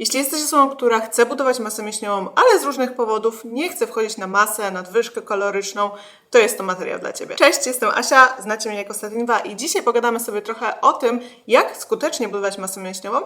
Jeśli jesteś osobą, która chce budować masę mięśniową, ale z różnych powodów nie chce wchodzić na masę, nadwyżkę kaloryczną, to jest to materiał dla Ciebie. Cześć, jestem Asia, znacie mnie jako Statin2 i dzisiaj pogadamy sobie trochę o tym, jak skutecznie budować masę mięśniową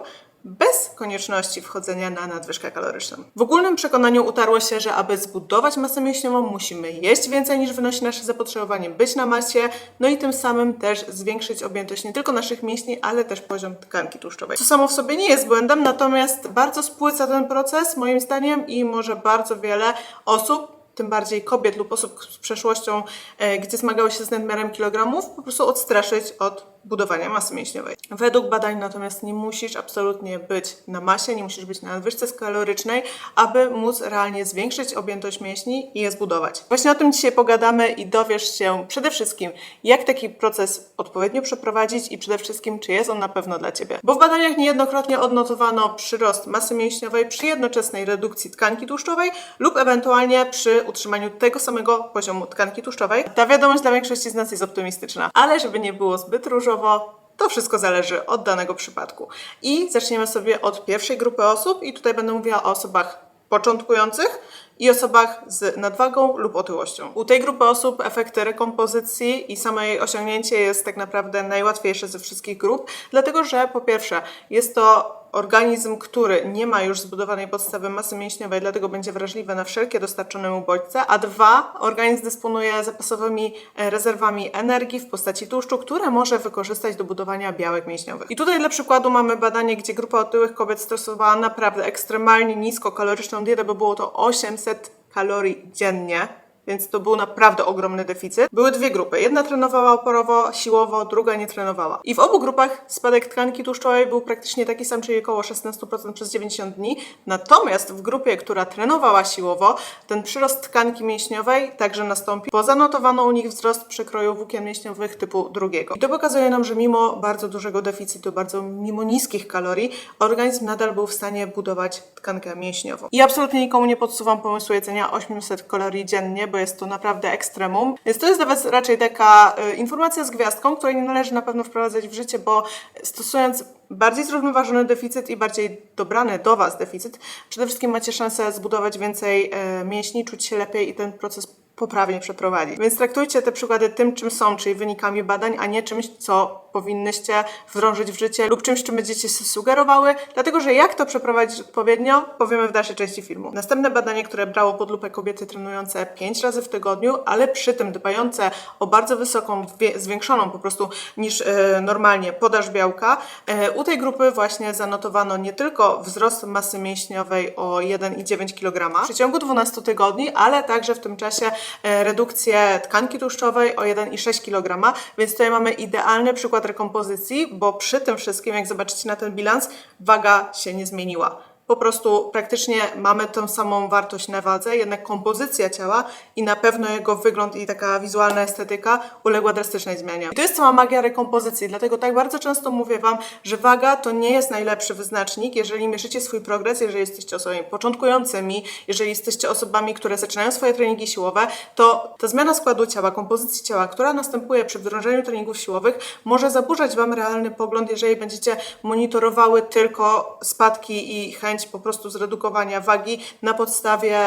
bez konieczności wchodzenia na nadwyżkę kaloryczną. W ogólnym przekonaniu utarło się, że aby zbudować masę mięśniową, musimy jeść więcej niż wynosi nasze zapotrzebowanie, być na masie, no i tym samym też zwiększyć objętość nie tylko naszych mięśni, ale też poziom tkanki tłuszczowej. Co samo w sobie nie jest błędem, natomiast bardzo spłyca ten proces moim zdaniem i może bardzo wiele osób tym bardziej kobiet lub osób z przeszłością, e, gdzie zmagały się z nadmiarem kilogramów, po prostu odstraszyć od budowania masy mięśniowej. Według badań natomiast nie musisz absolutnie być na masie, nie musisz być na nadwyżce kalorycznej, aby móc realnie zwiększyć objętość mięśni i je zbudować. Właśnie o tym dzisiaj pogadamy i dowiesz się przede wszystkim, jak taki proces odpowiednio przeprowadzić i przede wszystkim, czy jest on na pewno dla Ciebie. Bo w badaniach niejednokrotnie odnotowano przyrost masy mięśniowej przy jednoczesnej redukcji tkanki tłuszczowej lub ewentualnie przy utrzymaniu tego samego poziomu tkanki tłuszczowej. Ta wiadomość dla większości z nas jest optymistyczna, ale żeby nie było zbyt różowo, to wszystko zależy od danego przypadku. I zaczniemy sobie od pierwszej grupy osób i tutaj będę mówiła o osobach początkujących i osobach z nadwagą lub otyłością. U tej grupy osób efekt rekompozycji i samo jej osiągnięcie jest tak naprawdę najłatwiejsze ze wszystkich grup, dlatego że po pierwsze jest to organizm, który nie ma już zbudowanej podstawy masy mięśniowej, dlatego będzie wrażliwy na wszelkie dostarczone mu bodźce, a dwa, organizm dysponuje zapasowymi e, rezerwami energii w postaci tłuszczu, które może wykorzystać do budowania białek mięśniowych. I tutaj dla przykładu mamy badanie, gdzie grupa otyłych kobiet stosowała naprawdę ekstremalnie niskokaloryczną dietę, bo było to 800 kalorii dziennie, więc to był naprawdę ogromny deficyt. Były dwie grupy. Jedna trenowała oporowo, siłowo, druga nie trenowała. I w obu grupach spadek tkanki tłuszczowej był praktycznie taki sam, czyli około 16% przez 90 dni. Natomiast w grupie, która trenowała siłowo, ten przyrost tkanki mięśniowej także nastąpił, bo zanotowano u nich wzrost przekroju włókien mięśniowych typu drugiego. I to pokazuje nam, że mimo bardzo dużego deficytu, bardzo mimo niskich kalorii, organizm nadal był w stanie budować tkankę mięśniową. I absolutnie nikomu nie podsuwam pomysłu jedzenia 800 kalorii dziennie, bo jest to naprawdę ekstremum. Więc to jest dla Was raczej taka y, informacja z gwiazdką, której nie należy na pewno wprowadzać w życie, bo stosując bardziej zrównoważony deficyt i bardziej dobrany do Was deficyt, przede wszystkim macie szansę zbudować więcej y, mięśni, czuć się lepiej i ten proces poprawnie przeprowadzić. Więc traktujcie te przykłady tym, czym są, czyli wynikami badań, a nie czymś, co powinnyście wdrożyć w życie lub czymś, czym będziecie się sugerowały, dlatego że jak to przeprowadzić odpowiednio, powiemy w dalszej części filmu. Następne badanie, które brało pod lupę kobiety trenujące 5 razy w tygodniu, ale przy tym dbające o bardzo wysoką, zwiększoną po prostu niż e, normalnie podaż białka, e, u tej grupy właśnie zanotowano nie tylko wzrost masy mięśniowej o 1,9 kg w przeciągu 12 tygodni, ale także w tym czasie redukcję tkanki tłuszczowej o 1,6 kg, więc tutaj mamy idealny przykład rekompozycji, bo przy tym wszystkim, jak zobaczycie na ten bilans, waga się nie zmieniła. Po prostu praktycznie mamy tą samą wartość na wadze, jednak kompozycja ciała i na pewno jego wygląd i taka wizualna estetyka uległa drastycznej zmianie. I to jest cała magia rekompozycji, dlatego tak bardzo często mówię Wam, że waga to nie jest najlepszy wyznacznik, jeżeli mierzycie swój progres, jeżeli jesteście osobami początkującymi, jeżeli jesteście osobami, które zaczynają swoje treningi siłowe, to ta zmiana składu ciała, kompozycji ciała, która następuje przy wdrożeniu treningów siłowych, może zaburzać Wam realny pogląd, jeżeli będziecie monitorowały tylko spadki i chęć po prostu zredukowania wagi na podstawie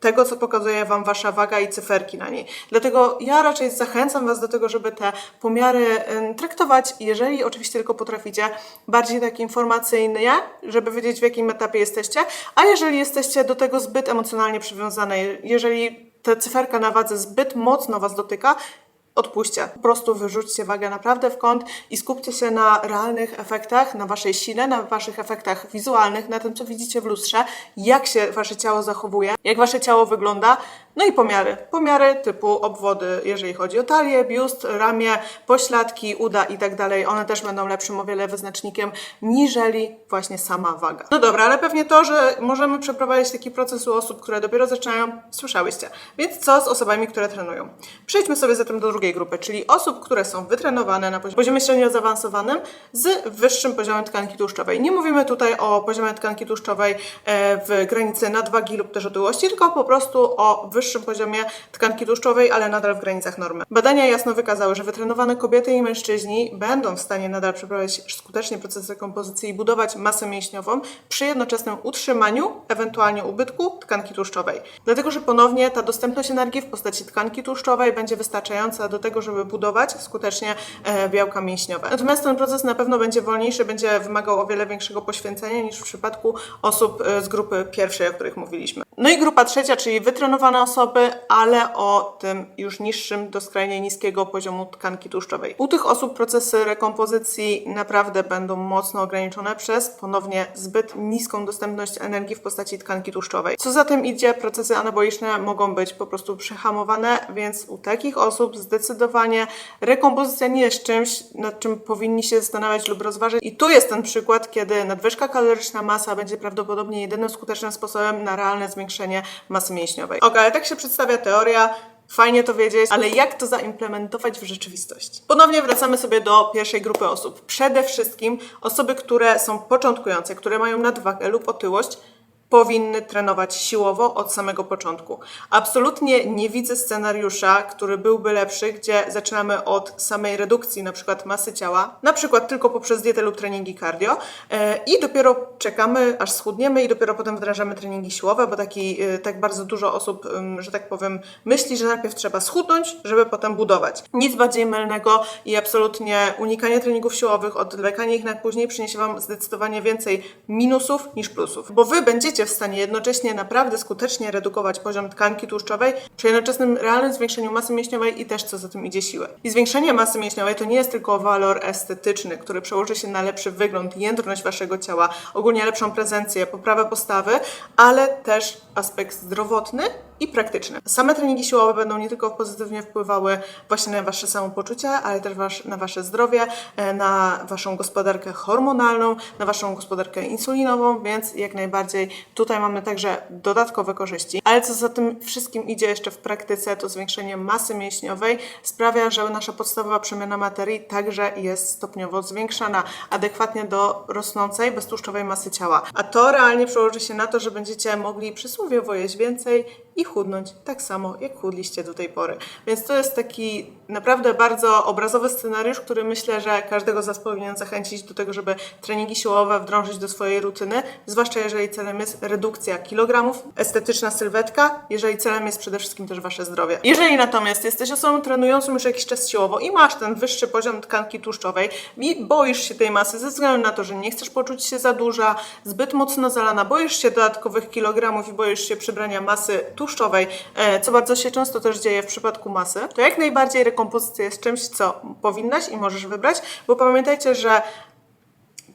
tego, co pokazuje Wam Wasza waga i cyferki na niej. Dlatego ja raczej zachęcam Was do tego, żeby te pomiary traktować, jeżeli oczywiście tylko potraficie, bardziej tak informacyjnie, żeby wiedzieć w jakim etapie jesteście, a jeżeli jesteście do tego zbyt emocjonalnie przywiązane, jeżeli ta cyferka na wadze zbyt mocno Was dotyka, odpuśćcie. Po prostu wyrzućcie wagę naprawdę w kąt i skupcie się na realnych efektach, na waszej sile, na waszych efektach wizualnych, na tym, co widzicie w lustrze, jak się wasze ciało zachowuje, jak wasze ciało wygląda. No i pomiary. Pomiary typu obwody, jeżeli chodzi o talię, biust, ramię, pośladki, uda i tak dalej. One też będą lepszym o wiele wyznacznikiem, niżeli właśnie sama waga. No dobra, ale pewnie to, że możemy przeprowadzić taki proces u osób, które dopiero zaczynają, słyszałyście. Więc co z osobami, które trenują? Przejdźmy sobie zatem do drugiej grupy, czyli osób, które są wytrenowane na pozi- poziomie średnio zaawansowanym z wyższym poziomem tkanki tłuszczowej. Nie mówimy tutaj o poziomie tkanki tłuszczowej e, w granicy nadwagi lub też otyłości, tylko po prostu o wyższym wyższym poziomie tkanki tłuszczowej, ale nadal w granicach normy. Badania jasno wykazały, że wytrenowane kobiety i mężczyźni będą w stanie nadal przeprowadzić skutecznie proces rekompozycji i budować masę mięśniową przy jednoczesnym utrzymaniu, ewentualnie ubytku tkanki tłuszczowej. Dlatego, że ponownie ta dostępność energii w postaci tkanki tłuszczowej będzie wystarczająca do tego, żeby budować skutecznie e, białka mięśniowe. Natomiast ten proces na pewno będzie wolniejszy, będzie wymagał o wiele większego poświęcenia niż w przypadku osób e, z grupy pierwszej, o których mówiliśmy. No i grupa trzecia, czyli wytrenowane osoby, ale o tym już niższym do skrajnie niskiego poziomu tkanki tłuszczowej. U tych osób procesy rekompozycji naprawdę będą mocno ograniczone przez ponownie zbyt niską dostępność energii w postaci tkanki tłuszczowej. Co za tym idzie, procesy anaboliczne mogą być po prostu przehamowane, więc u takich osób zdecydowanie rekompozycja nie jest czymś, nad czym powinni się zastanawiać lub rozważyć. I tu jest ten przykład, kiedy nadwyżka kaloryczna masa będzie prawdopodobnie jedynym skutecznym sposobem na realne zwiększenie masy mięśniowej. Ok, ale tak się przedstawia teoria. Fajnie to wiedzieć, ale jak to zaimplementować w rzeczywistości? Ponownie wracamy sobie do pierwszej grupy osób. Przede wszystkim osoby, które są początkujące, które mają nadwagę lub otyłość, powinny trenować siłowo od samego początku. Absolutnie nie widzę scenariusza, który byłby lepszy, gdzie zaczynamy od samej redukcji na przykład masy ciała, na przykład tylko poprzez dietę lub treningi cardio e, i dopiero czekamy, aż schudniemy i dopiero potem wdrażamy treningi siłowe, bo taki, e, tak bardzo dużo osób, że tak powiem, myśli, że najpierw trzeba schudnąć, żeby potem budować. Nic bardziej mylnego i absolutnie unikanie treningów siłowych, odwlekanie ich na później przyniesie Wam zdecydowanie więcej minusów niż plusów, bo Wy będziecie w stanie jednocześnie naprawdę skutecznie redukować poziom tkanki tłuszczowej przy jednoczesnym realnym zwiększeniu masy mięśniowej i też co za tym idzie siłę. I zwiększenie masy mięśniowej to nie jest tylko walor estetyczny, który przełoży się na lepszy wygląd, jędrność Waszego ciała, ogólnie lepszą prezencję, poprawę postawy, ale też aspekt zdrowotny i praktyczny. Same treningi siłowe będą nie tylko pozytywnie wpływały właśnie na Wasze samopoczucie, ale też wasz, na Wasze zdrowie, e, na Waszą gospodarkę hormonalną, na Waszą gospodarkę insulinową, więc jak najbardziej tutaj mamy także dodatkowe korzyści. Ale co za tym wszystkim idzie jeszcze w praktyce, to zwiększenie masy mięśniowej sprawia, że nasza podstawowa przemiana materii także jest stopniowo zwiększana, adekwatnie do rosnącej, beztłuszczowej masy ciała. A to realnie przełoży się na to, że będziecie mogli przysłowiowo jeść więcej i chudnąć tak samo, jak chudliście do tej pory. Więc to jest taki naprawdę bardzo obrazowy scenariusz, który myślę, że każdego z Was powinien zachęcić do tego, żeby treningi siłowe wdrążyć do swojej rutyny, zwłaszcza jeżeli celem jest redukcja kilogramów, estetyczna sylwetka, jeżeli celem jest przede wszystkim też Wasze zdrowie. Jeżeli natomiast jesteś osobą trenującą już jakiś czas siłowo i masz ten wyższy poziom tkanki tłuszczowej i boisz się tej masy ze względu na to, że nie chcesz poczuć się za duża, zbyt mocno zalana, boisz się dodatkowych kilogramów i boisz się przybrania masy tłuszczowej, e, co bardzo się często też dzieje w przypadku masy, to jak najbardziej rekompozycja jest czymś, co powinnaś i możesz wybrać, bo pamiętajcie, że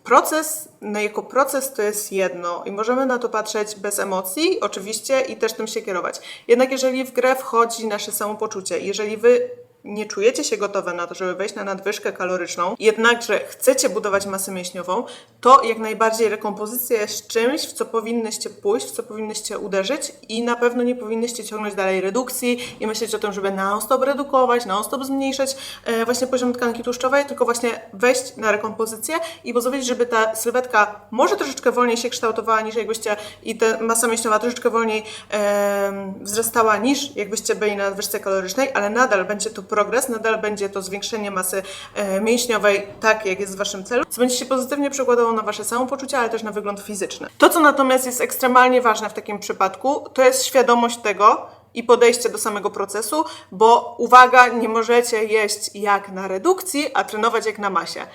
Proces, no jako proces to jest jedno i możemy na to patrzeć bez emocji, oczywiście, i też tym się kierować. Jednak jeżeli w grę wchodzi nasze samopoczucie, jeżeli wy nie czujecie się gotowe na to, żeby wejść na nadwyżkę kaloryczną, jednakże chcecie budować masę mięśniową, to jak najbardziej rekompozycja jest czymś, w co powinnyście pójść, w co powinnyście uderzyć i na pewno nie powinnyście ciągnąć dalej redukcji i myśleć o tym, żeby non-stop redukować, non-stop zmniejszać e, właśnie poziom tkanki tłuszczowej, tylko właśnie wejść na rekompozycję i pozwolić, żeby ta sylwetka może troszeczkę wolniej się kształtowała niż jakbyście i ta masa mięśniowa troszeczkę wolniej e, wzrastała niż jakbyście byli na nadwyżce kalorycznej, ale nadal będzie to progres, nadal będzie to zwiększenie masy e, mięśniowej, tak jak jest w Waszym celu, co będzie się pozytywnie przekładało na Wasze samopoczucie, ale też na wygląd fizyczny. To, co natomiast jest ekstremalnie ważne w takim przypadku, to jest świadomość tego, i podejście do samego procesu, bo uwaga, nie możecie jeść jak na redukcji, a trenować jak na masie.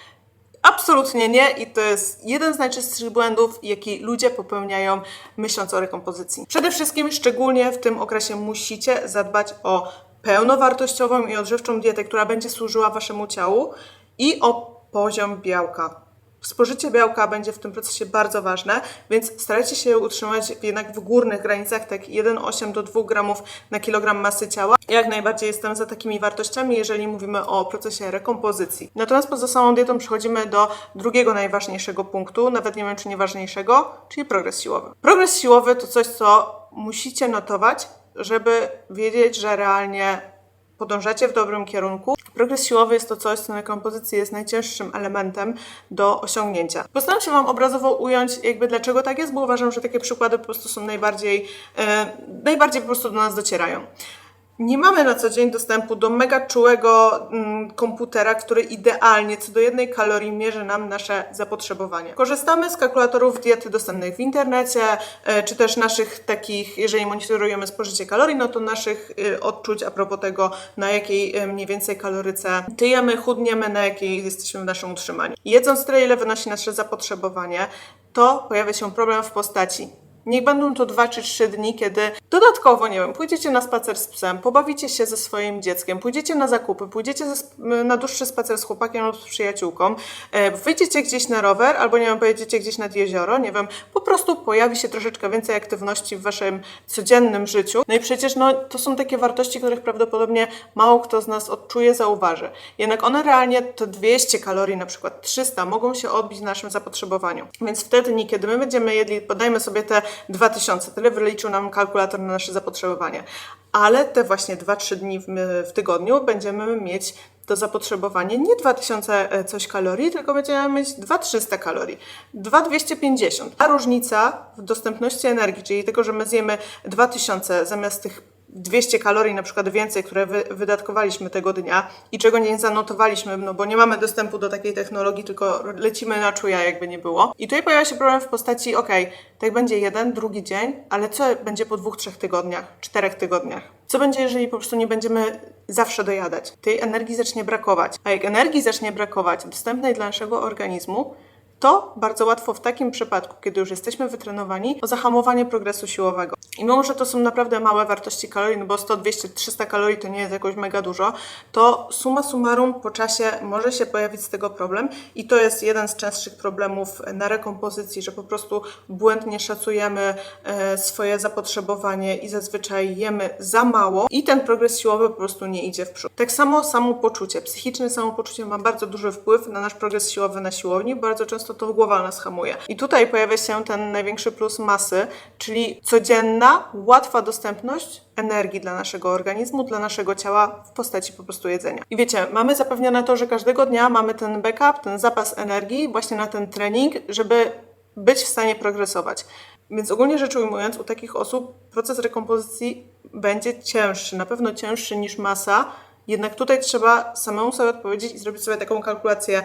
Absolutnie nie i to jest jeden z najczęstszych błędów, jaki ludzie popełniają myśląc o rekompozycji. Przede wszystkim, szczególnie w tym okresie musicie zadbać o pełnowartościową i odżywczą dietę, która będzie służyła Waszemu ciału i o poziom białka. Spożycie białka będzie w tym procesie bardzo ważne, więc starajcie się utrzymać jednak w górnych granicach, tak 1,8 do 2 gramów na kilogram masy ciała. Jak najbardziej jestem za takimi wartościami, jeżeli mówimy o procesie rekompozycji. Natomiast poza samą dietą przechodzimy do drugiego najważniejszego punktu, nawet nie wiem czy nieważniejszego, czyli progres siłowy. Progres siłowy to coś, co musicie notować, żeby wiedzieć, że realnie podążacie w dobrym kierunku. Progres siłowy jest to coś, co na kompozycji jest najcięższym elementem do osiągnięcia. Postaram się Wam obrazowo ująć, jakby dlaczego tak jest, bo uważam, że takie przykłady po prostu są najbardziej, e, najbardziej po prostu do nas docierają. Nie mamy na co dzień dostępu do mega czułego mm, komputera, który idealnie co do jednej kalorii mierzy nam nasze zapotrzebowanie. Korzystamy z kalkulatorów diety dostępnych w internecie, e, czy też naszych takich, jeżeli monitorujemy spożycie kalorii, no to naszych e, odczuć a propos tego, na jakiej e, mniej więcej kaloryce tyjemy, chudniemy, na jakiej jesteśmy w naszym utrzymaniu. Jedząc tyle, ile wynosi nasze zapotrzebowanie, to pojawia się problem w postaci Niech będą to dwa czy trzy dni, kiedy dodatkowo, nie wiem, pójdziecie na spacer z psem, pobawicie się ze swoim dzieckiem, pójdziecie na zakupy, pójdziecie na dłuższy spacer z chłopakiem lub z przyjaciółką, e, wyjdziecie gdzieś na rower, albo nie wiem, pojedziecie gdzieś nad jezioro, nie wiem, po prostu pojawi się troszeczkę więcej aktywności w waszym codziennym życiu. No i przecież no, to są takie wartości, których prawdopodobnie mało kto z nas odczuje, zauważy. Jednak one realnie to 200 kalorii, na przykład 300, mogą się odbić w naszym zapotrzebowaniu. Więc wtedy, kiedy my będziemy jedli, podajmy sobie te 2000. Tyle wyliczył nam kalkulator na nasze zapotrzebowanie. Ale te właśnie 2-3 dni w, w tygodniu będziemy mieć to zapotrzebowanie nie 2000 e, coś kalorii, tylko będziemy mieć 2300 kalorii, 2250. A różnica w dostępności energii, czyli tego, że my zjemy 2000 zamiast tych 200 kalorii na przykład więcej, które wy, wydatkowaliśmy tego dnia i czego nie zanotowaliśmy, no bo nie mamy dostępu do takiej technologii, tylko lecimy na czuja, jakby nie było. I tutaj pojawia się problem w postaci, ok, tak będzie jeden, drugi dzień, ale co będzie po dwóch, trzech tygodniach, czterech tygodniach? Co będzie, jeżeli po prostu nie będziemy zawsze dojadać? Tej energii zacznie brakować. A jak energii zacznie brakować dostępnej dla naszego organizmu, to bardzo łatwo w takim przypadku, kiedy już jesteśmy wytrenowani, o zahamowanie progresu siłowego. I mimo, że to są naprawdę małe wartości kalorii, no bo 100, 200, 300 kalorii to nie jest jakoś mega dużo, to suma summarum po czasie może się pojawić z tego problem i to jest jeden z częstszych problemów na rekompozycji, że po prostu błędnie szacujemy e, swoje zapotrzebowanie i zazwyczaj jemy za mało i ten progres siłowy po prostu nie idzie w przód. Tak samo samopoczucie. Psychiczne samopoczucie ma bardzo duży wpływ na nasz progres siłowy na siłowni. Bardzo często to głowa nas hamuje. I tutaj pojawia się ten największy plus masy, czyli codzienna, łatwa dostępność energii dla naszego organizmu, dla naszego ciała w postaci po prostu jedzenia. I wiecie, mamy zapewnione to, że każdego dnia mamy ten backup, ten zapas energii właśnie na ten trening, żeby być w stanie progresować. Więc ogólnie rzecz ujmując, u takich osób proces rekompozycji będzie cięższy, na pewno cięższy niż masa. Jednak tutaj trzeba samemu sobie odpowiedzieć i zrobić sobie taką kalkulację,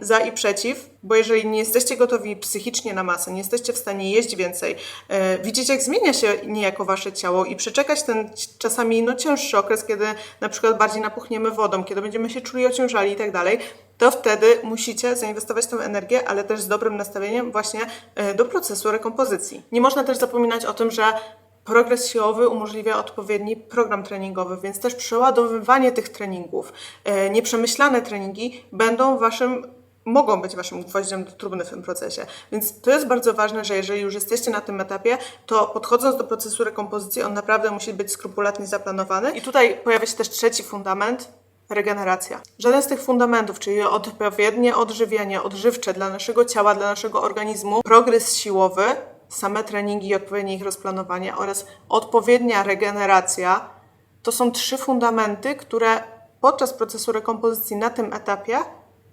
za i przeciw, bo jeżeli nie jesteście gotowi psychicznie na masę, nie jesteście w stanie jeść więcej, e, widzicie jak zmienia się niejako wasze ciało i przeczekać ten czasami no, cięższy okres, kiedy na przykład bardziej napuchniemy wodą, kiedy będziemy się czuli ociężali i tak dalej, to wtedy musicie zainwestować tę energię, ale też z dobrym nastawieniem właśnie e, do procesu rekompozycji. Nie można też zapominać o tym, że Progres siłowy umożliwia odpowiedni program treningowy, więc też przeładowywanie tych treningów, e, nieprzemyślane treningi będą waszym mogą być waszym gwoździem do trumny w tym procesie. Więc to jest bardzo ważne, że jeżeli już jesteście na tym etapie, to podchodząc do procesu rekompozycji, on naprawdę musi być skrupulatnie zaplanowany. I tutaj pojawia się też trzeci fundament, regeneracja. Żaden z tych fundamentów, czyli odpowiednie odżywianie, odżywcze dla naszego ciała, dla naszego organizmu, progres siłowy same treningi i odpowiednie ich rozplanowanie oraz odpowiednia regeneracja to są trzy fundamenty, które podczas procesu rekompozycji na tym etapie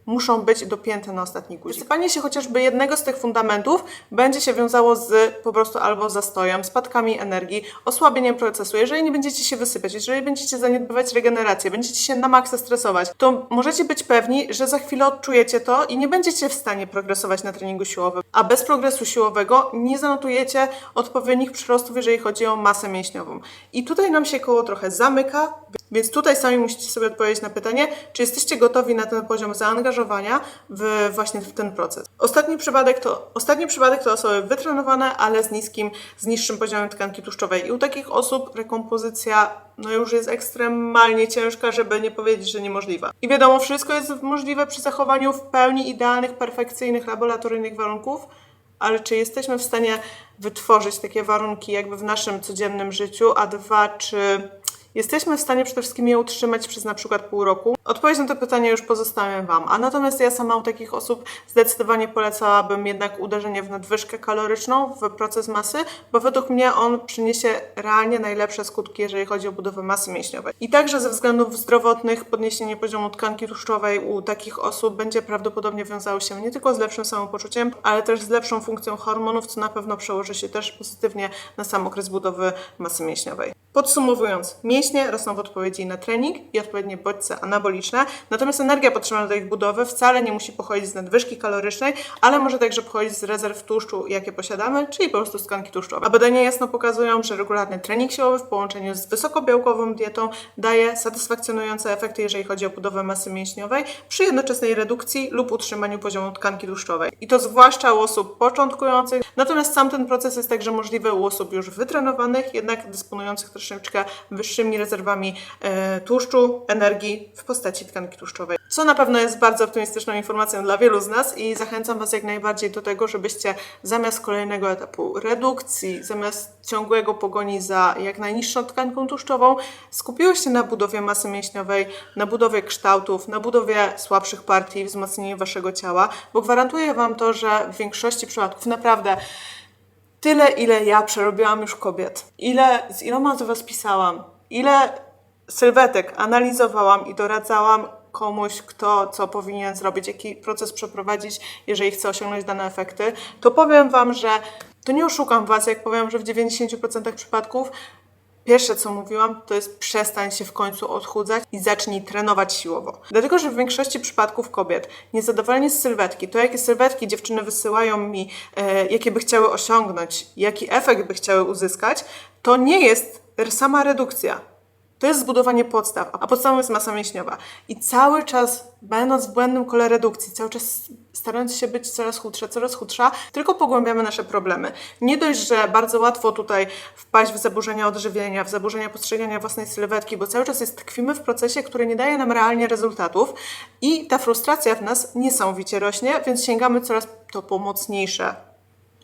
muszą być dopięte na ostatni guzik. Wysypanie się chociażby jednego z tych fundamentów będzie się wiązało z po prostu albo zastojem, spadkami energii, osłabieniem procesu. Jeżeli nie będziecie się wysypiać, jeżeli będziecie zaniedbywać regenerację, będziecie się na maksa stresować, to możecie być pewni, że za chwilę odczujecie to i nie będziecie w stanie progresować na treningu siłowym. A bez progresu siłowego nie zanotujecie odpowiednich przyrostów, jeżeli chodzi o masę mięśniową. I tutaj nam się koło trochę zamyka, więc tutaj sami musicie sobie odpowiedzieć na pytanie, czy jesteście gotowi na ten poziom zaangażowania w właśnie w ten proces. Ostatni przypadek to, ostatni przypadek to osoby wytrenowane, ale z niskim, z niższym poziomem tkanki tłuszczowej. I u takich osób rekompozycja no już jest ekstremalnie ciężka, żeby nie powiedzieć, że niemożliwa. I wiadomo, wszystko jest możliwe przy zachowaniu w pełni idealnych, perfekcyjnych, laboratoryjnych warunków, ale czy jesteśmy w stanie wytworzyć takie warunki jakby w naszym codziennym życiu, a dwa, czy jesteśmy w stanie przede wszystkim je utrzymać przez na przykład pół roku? Odpowiedź na to pytanie już pozostawiam Wam. A natomiast ja sama u takich osób zdecydowanie polecałabym jednak uderzenie w nadwyżkę kaloryczną, w proces masy, bo według mnie on przyniesie realnie najlepsze skutki, jeżeli chodzi o budowę masy mięśniowej. I także ze względów zdrowotnych podniesienie poziomu tkanki tłuszczowej u takich osób będzie prawdopodobnie wiązało się nie tylko z lepszym samopoczuciem, ale też z lepszą funkcją hormonów, co na pewno przełoży się też pozytywnie na sam okres budowy masy mięśniowej. Podsumowując, mięśnie rosną w odpowiedzi na trening i odpowiednie bodźce anaboliczne, natomiast energia potrzebna do ich budowy wcale nie musi pochodzić z nadwyżki kalorycznej, ale może także pochodzić z rezerw tłuszczu, jakie posiadamy, czyli po prostu tkanki tłuszczowej. A badania jasno pokazują, że regularny trening siłowy w połączeniu z wysokobiałkową dietą daje satysfakcjonujące efekty, jeżeli chodzi o budowę masy mięśniowej, przy jednoczesnej redukcji lub utrzymaniu poziomu tkanki tłuszczowej. I to zwłaszcza u osób początkujących, natomiast sam ten proces jest także możliwy u osób już wytrenowanych, jednak dysponujących troszeczkę wyższymi rezerwami e, tłuszczu, energii w postaci tkanki tłuszczowej. Co na pewno jest bardzo optymistyczną informacją dla wielu z nas i zachęcam Was jak najbardziej do tego, żebyście zamiast kolejnego etapu redukcji, zamiast ciągłego pogoni za jak najniższą tkanką tłuszczową, skupiły się na budowie masy mięśniowej, na budowie kształtów, na budowie słabszych partii, wzmocnieniu Waszego ciała, bo gwarantuję Wam to, że w większości przypadków naprawdę tyle, ile ja przerobiłam już kobiet, ile, z iloma z Was pisałam, ile sylwetek analizowałam i doradzałam komuś, kto co powinien zrobić, jaki proces przeprowadzić, jeżeli chce osiągnąć dane efekty, to powiem Wam, że to nie oszukam Was, jak powiem, że w 90% przypadków Pierwsze, co mówiłam, to jest przestań się w końcu odchudzać i zacznij trenować siłowo. Dlatego, że w większości przypadków kobiet niezadowolenie z sylwetki, to jakie sylwetki dziewczyny wysyłają mi, e, jakie by chciały osiągnąć, jaki efekt by chciały uzyskać, to nie jest sama redukcja. To jest zbudowanie podstaw, a podstawą jest masa mięśniowa. I cały czas, będąc w błędnym kole redukcji, cały czas starając się być coraz chudsza, coraz chudsza, tylko pogłębiamy nasze problemy. Nie dość, że bardzo łatwo tutaj wpaść w zaburzenia odżywienia, w zaburzenia postrzegania własnej sylwetki, bo cały czas jest tkwimy w procesie, który nie daje nam realnie rezultatów i ta frustracja w nas niesamowicie rośnie, więc sięgamy coraz to po mocniejsze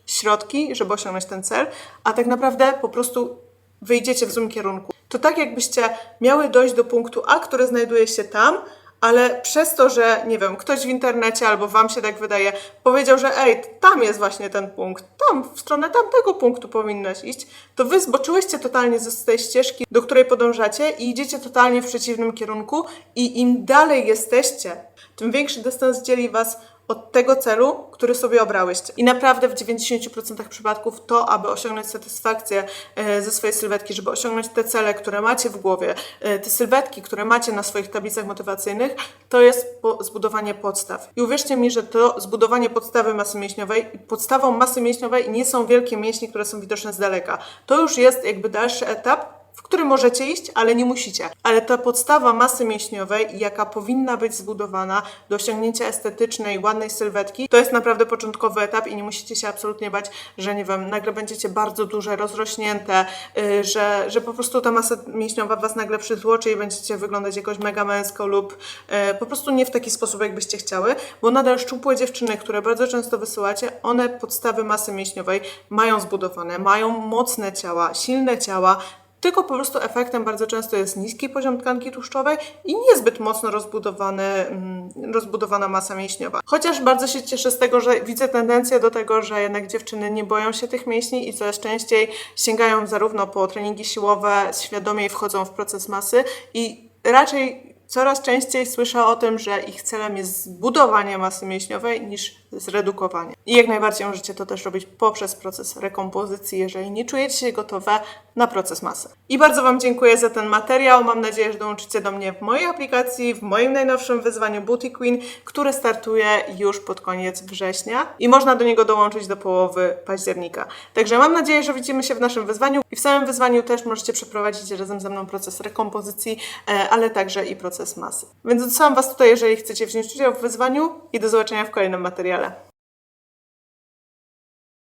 środki, żeby osiągnąć ten cel, a tak naprawdę po prostu wyjdziecie w złym kierunku. To tak jakbyście miały dojść do punktu A, który znajduje się tam, ale przez to, że nie wiem, ktoś w internecie albo wam się tak wydaje, powiedział, że ej, tam jest właśnie ten punkt, tam, w stronę tamtego punktu powinnaś iść, to wy zboczyłyście totalnie z tej ścieżki, do której podążacie i idziecie totalnie w przeciwnym kierunku i im dalej jesteście, tym większy dystans dzieli was od tego celu, który sobie obrałyście. I naprawdę w 90% przypadków to, aby osiągnąć satysfakcję e, ze swojej sylwetki, żeby osiągnąć te cele, które macie w głowie, e, te sylwetki, które macie na swoich tablicach motywacyjnych, to jest zbudowanie podstaw. I uwierzcie mi, że to zbudowanie podstawy masy mięśniowej, podstawą masy mięśniowej nie są wielkie mięśnie, które są widoczne z daleka. To już jest jakby dalszy etap, w który możecie iść, ale nie musicie. Ale ta podstawa masy mięśniowej, jaka powinna być zbudowana do osiągnięcia estetycznej, ładnej sylwetki, to jest naprawdę początkowy etap i nie musicie się absolutnie bać, że nie wiem, nagle będziecie bardzo duże, rozrośnięte, yy, że, że po prostu ta masa mięśniowa was nagle przytłoczy i będziecie wyglądać jakoś mega męsko lub yy, po prostu nie w taki sposób, jakbyście chciały, bo nadal szczupłe dziewczyny, które bardzo często wysyłacie, one podstawy masy mięśniowej mają zbudowane, mają mocne ciała, silne ciała, tylko po prostu efektem bardzo często jest niski poziom tkanki tłuszczowej i niezbyt mocno rozbudowany, mm, rozbudowana masa mięśniowa. Chociaż bardzo się cieszę z tego, że widzę tendencję do tego, że jednak dziewczyny nie boją się tych mięśni i coraz częściej sięgają zarówno po treningi siłowe, świadomie wchodzą w proces masy i raczej coraz częściej słyszę o tym, że ich celem jest zbudowanie masy mięśniowej niż zredukowanie. I jak najbardziej możecie to też robić poprzez proces rekompozycji, jeżeli nie czujecie się gotowe na proces masy. I bardzo Wam dziękuję za ten materiał. Mam nadzieję, że dołączycie do mnie w mojej aplikacji, w moim najnowszym wyzwaniu Booty Queen, które startuje już pod koniec września i można do niego dołączyć do połowy października. Także mam nadzieję, że widzimy się w naszym wyzwaniu i w samym wyzwaniu też możecie przeprowadzić razem ze mną proces rekompozycji, e, ale także i proces masy. Więc odsyłam Was tutaj, jeżeli chcecie wziąć udział w wyzwaniu i do zobaczenia w kolejnym materiale. agora.